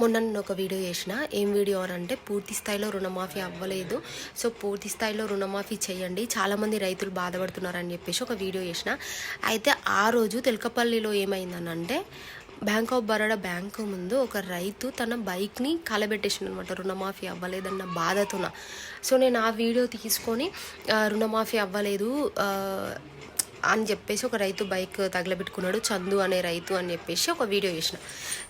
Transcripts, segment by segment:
మొన్న నేను ఒక వీడియో చేసిన. ఏం వీడియో అని అంటే పూర్తి స్థాయిలో రుణమాఫీ అవ్వలేదు. సో పూర్తి స్థాయిలో రుణమాఫీ చేయండి. చాలామంది రైతులు బాధపడుతున్నారని చెప్పేసి ఒక వీడియో చేసిన. అయితే ఆ రోజు తెలకపల్లిలో ఏమైందనంటే బ్యాంక్ ఆఫ్ బరోడా బ్యాంకు ముందు ఒక రైతు తన బైక్ని కలబెట్టేసిండు అనమాట రుణమాఫీ అవ్వలేదన్న బాధతోన. సో నేను ఆ వీడియో తీసుకొని రుణమాఫీ అవ్వలేదు. అని చెప్పేసి ఒక రైతు బైక్ తగలబెట్టుకున్నాడు చందు అనే రైతు అని చెప్పేసి ఒక వీడియో చేసిన.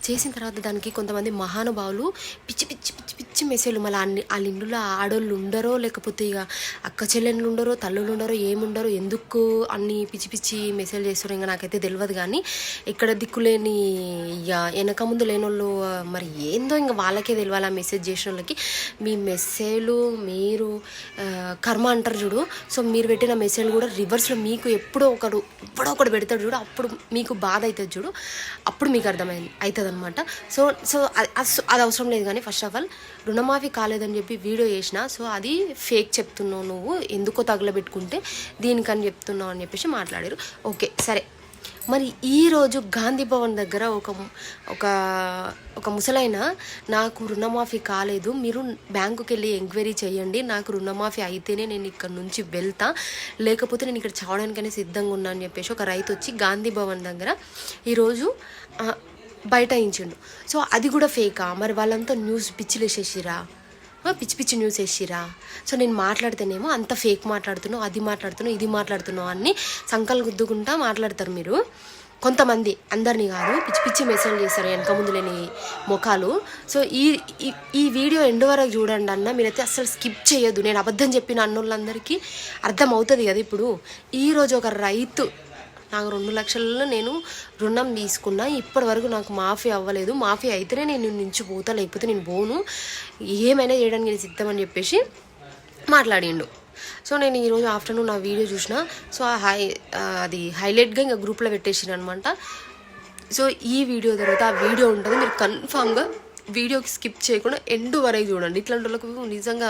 చేసిన తర్వాత దానికి కొంతమంది మహానుభావులు పిచ్చి పిచ్చి పిచ్చి పిచ్చి మెసేజ్లు మళ్ళీ అన్ని వాళ్ళ ఇంట్లో ఆడోళ్ళు ఉండరో లేకపోతే ఇక అక్క చెల్లెళ్ళు ఉండరో తల్లులు ఉండరో ఏముండరో ఎందుకు అన్ని పిచ్చి పిచ్చి మెసేజ్ చేస్తారు ఇంకా నాకైతే తెలియదు కానీ ఇక్కడ దిక్కులేని ఇక వెనక ముందు లేని వాళ్ళు మరి ఏందో ఇంకా వాళ్ళకే తెలియాలి ఆ మెసేజ్ చేసిన వాళ్ళకి. మీ మెసేజ్లు మీరు కర్మ అంటారు చూడు. సో మీరు పెట్టిన మెసేజ్ కూడా రివర్స్లో మీకు ఎప్పుడు ఒకడు ఎప్పుడో ఒకడు పెడతాడు చూడు అప్పుడు మీకు బాధ అవుతుంది చూడు అప్పుడు మీకు అర్థమైంది అవుతుంది అనమాట సో సో అది అది అవసరం లేదు కానీ ఫస్ట్ ఆఫ్ ఆల్ రుణమాఫీ కాలేదని చెప్పి వీడియో చేసిన సో అది ఫేక్ చెప్తున్నావు నువ్వు ఎందుకో తగలబెట్టుకుంటే దీనికని చెప్తున్నావు అని చెప్పేసి మాట్లాడారు. ఓకే సరే. మరి ఈరోజు గాంధీ భవన్ దగ్గర ఒక ఒక ఒక ముసలైన నాకు రుణమాఫీ కాలేదు మీరు బ్యాంకుకి వెళ్ళి ఎంక్వైరీ చేయండి నాకు రుణమాఫీ అయితేనే నేను ఇక్కడ నుంచి వెళ్తా లేకపోతే నేను ఇక్కడ చావడానికనే సిద్ధంగా ఉన్నా అని చెప్పేసి ఒక రైతు వచ్చి గాంధీ భవన్ దగ్గర ఈరోజు బయట బైఠాయించిండు. సో అది కూడా ఫేకా? మరి వాళ్ళంతా న్యూస్ పిచ్చిలేసేసిరా పిచ్చి పిచ్చి న్యూస్ వేసిరా. సో నేను మాట్లాడితేనేమో అంత ఫేక్ మాట్లాడుతున్నావు అది మాట్లాడుతున్నావు ఇది మాట్లాడుతున్నావు అన్ని సంకలు గుద్దుకుంటా మాట్లాడతారు మీరు. కొంతమంది అందరినీ కాదు పిచ్చి పిచ్చి మెసేజ్ చేస్తారు వెనక ముందు లేని ముఖాలు. సో ఈ ఈ- ఈ వీడియో ఎండు వరకు చూడండి అన్న మీరైతే అస్సలు స్కిప్ చేయొద్దు. నేను అబద్ధం చెప్పిన అన్నోళ్ళందరికీ అర్థం అవుతుంది కదా ఇప్పుడు. ఈరోజు ఒక రైతు నాకు రెండు లక్షలలో నేను రుణం తీసుకున్నా. ఇప్పటి వరకు నాకు మాఫీ అవ్వలేదు. మాఫీ అయితేనే నేను నుంచి పోతా లేకపోతే నేను పోను. ఏమైనా చేయడానికి నేను సిద్ధమని చెప్పేసి మాట్లాడిండు. సో నేను ఈరోజు ఆఫ్టర్నూన్ ఆ వీడియో చూసిన. సో ఆ హై అది హైలైట్గా ఇంకా గ్రూప్లో పెట్టేసిన అనమాట సో ఈ వీడియో తర్వాత ఆ వీడియో ఉంటుంది. మీరు కన్ఫామ్గా వీడియోకి స్కిప్ చేయకుండా ఎండ్ వరకు చూడండి. ఇట్లాంటి వాళ్ళకు నిజంగా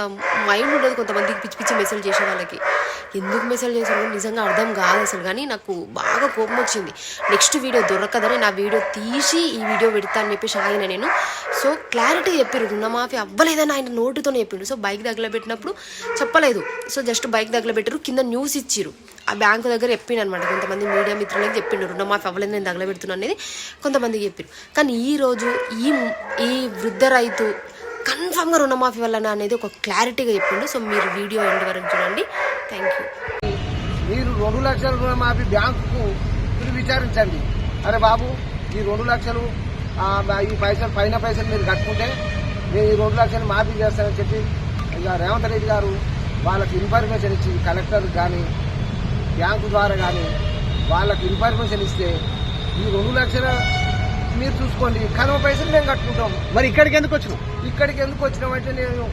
మైండ్ ఉండదు కొంతమందికి పిచ్చి పిచ్చి మెసేజ్ చేసే వాళ్ళకి. ఎందుకు మెసేజ్ చేశారో నిజంగా అర్థం కాదు అసలు. కానీ నాకు బాగా కోపం వచ్చింది. నెక్స్ట్ వీడియో దొరకదని నా వీడియో తీసి ఈ వీడియో పెడతా అని చెప్పేసి ఆగిన నేను. సో క్లారిటీ చెప్పారు రుణమాఫీ అవ్వలేదని ఆయన నోటితోనే చెప్పిండు. సో బైక్ తగలబెట్టినప్పుడు చెప్పలేదు. సో జస్ట్ బైక్ దగ్గర పెట్టారు కింద న్యూస్ ఇచ్చారు ఆ బ్యాంకు దగ్గర చెప్పిండు అనమాట కొంతమంది మీడియా మిత్రులకి చెప్పిండు. రుణమాఫీ అవ్వలేదు నేను తగలబెడుతున్నా అనేది కొంతమందికి చెప్పారు. కానీ ఈరోజు ఈ ఈ వృద్ధ రైతు కన్ఫామ్గా రుణమాఫీ వలన అనేది ఒక క్లారిటీగా చెప్పిండు. సో మీరు వీడియో ఎండ్ వరకు చూడండి. థ్యాంక్ యూ మీరు రెండు లక్షల రుణమాఫీ బ్యాంకుకు మీరు విచారించండి. అరే బాబు ఈ రెండు లక్షలు ఈ పైసలు పైన పైసలు మీరు కట్టుకుంటే నేను ఈ రెండు లక్షలు మాఫీ చేస్తానని చెప్పి ఇక రేవంత్ రెడ్డి గారు వాళ్ళకి ఇన్ఫర్మేషన్ ఇచ్చి కలెక్టర్ కానీ బ్యాంకు ద్వారా కానీ వాళ్ళకి ఇన్ఫర్మేషన్ ఇస్తే ఈ రెండు లక్షల మీరు చూసుకోండి. కనుమ పైసలు మేము కట్టుకుంటాం. మరి ఇక్కడికి ఎందుకు వచ్చినావు? ఇక్కడికి ఎందుకు వచ్చినామంటే నేను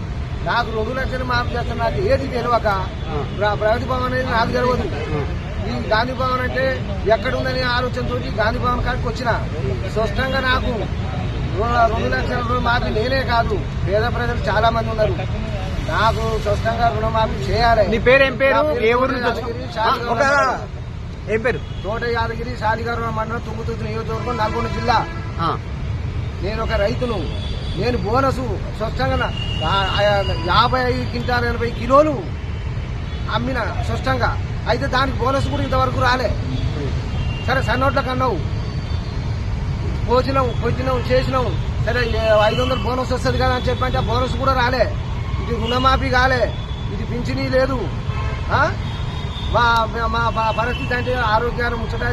నాకు రెండు లక్షలు మాఫీ చేస్తాను. నాకు ఏది తెలియక ప్ర- ప్రగతి భవన్ అనేది నాకు తెలియదు. ఈ గాంధీ భవన్ అంటే ఎక్కడుందని ఆలోచనతో గాంధీ భవన్ కాడికి వచ్చిన. స్పష్టంగా నాకు రెండు లక్షల రుణమాఫీ నేనే కాదు. పేద ప్రజలు చాలా మంది ఉన్నారు. నాకు స్పష్టంగా రుణమాఫీ చేయాలి. నీ పేరు ఏం పేరు? ఏ ఊరు. ఏం పేరు? తోట యాదగిరి శాలిగారు మండలం తుంగుతుర్తి నియోజకవర్గం నల్గొండ జిల్లా. నేను ఒక రైతును. నేను బోనసు స్పష్టంగా ఆ- యాభై ఐదు క్వింటాల్ ఎనభై కిలోలు అమ్మిన స్పష్టంగా అయితే దానికి బోనస్ కూడా ఇంతవరకు రాలే. సరే సన్నోట్లకు అన్నావు పోచినాం పొచ్చినాం చేసినాం సరే ఐదు వందలు బోనస్ వస్తుంది కదా అని చెప్పంటే ఆ బోనస్ కూడా రాలే. ఇది రుణమాఫీ కాలే. ఇది పింఛనీ లేదు. మా మా పరిస్థితి అంటే ఆరోగ్యాన్ని ముచ్చట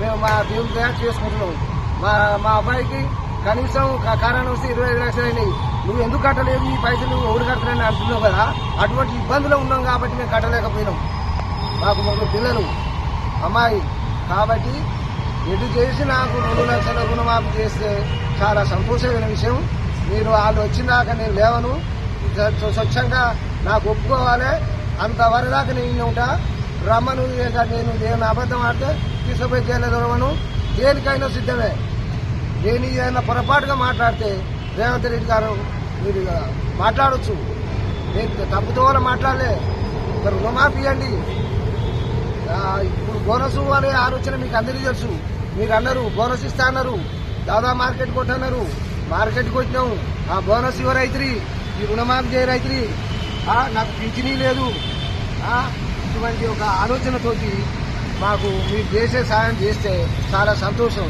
మేము మా దేవుని దయ చేసుకుంటున్నాం. మా మా అబ్బాయికి కనీసం కారణం వస్తే ఇరవై ఐదు లక్షలు అయినాయి. నువ్వు ఎందుకు కట్టలేదు? ఈ పైసలు నువ్వు ఎవరు కట్టలేని అంటున్నావు కదా? అటువంటి ఇబ్బందులు ఉన్నాం కాబట్టి మేము కట్టలేకపోయినాం. మాకు మొదలు పిల్లలు అమ్మాయి. కాబట్టి ఎటు చేసి నాకు రెండు లక్షల రుణమాఫీ చేస్తే చాలా సంతోషమైన విషయం. మీరు వాళ్ళు వచ్చినాక నేను లేవను. స్వచ్ఛంగా నాకు ఒప్పుకోవాలి. అంతవరదాకా నేను ఉంటా. రమ్మను నేను నేను అబద్ధం ఆడితే తీసుకుపోయి దొరవను. దేనికైనా సిద్ధమే. నేను ఏదైనా పొరపాటుగా మాట్లాడితే రేవంత్ రెడ్డి గారు మీరు ఇక మాట్లాడొచ్చు. నేను తప్పుతో మాట్లాడలే. ఒక రుణమాఫీ అండి ఇప్పుడు బోనస్ అనే ఆలోచన మీకు అందరికీ తెలుసు. మీరు అన్నారు బోనస్ ఇస్తా అన్నారు. దాదా మార్కెట్ కొట్టన్నారు. మార్కెట్కి వచ్చినాము ఆ బోనస్ ఇవ్వ ఈ రుణమాఫీ చేయ రైతురి నాకు పింఛనీ లేదు. ఇటువంటి ఒక ఆలోచనతోటి మాకు మీరు చేసే సాయం చేస్తే చాలా సంతోషం.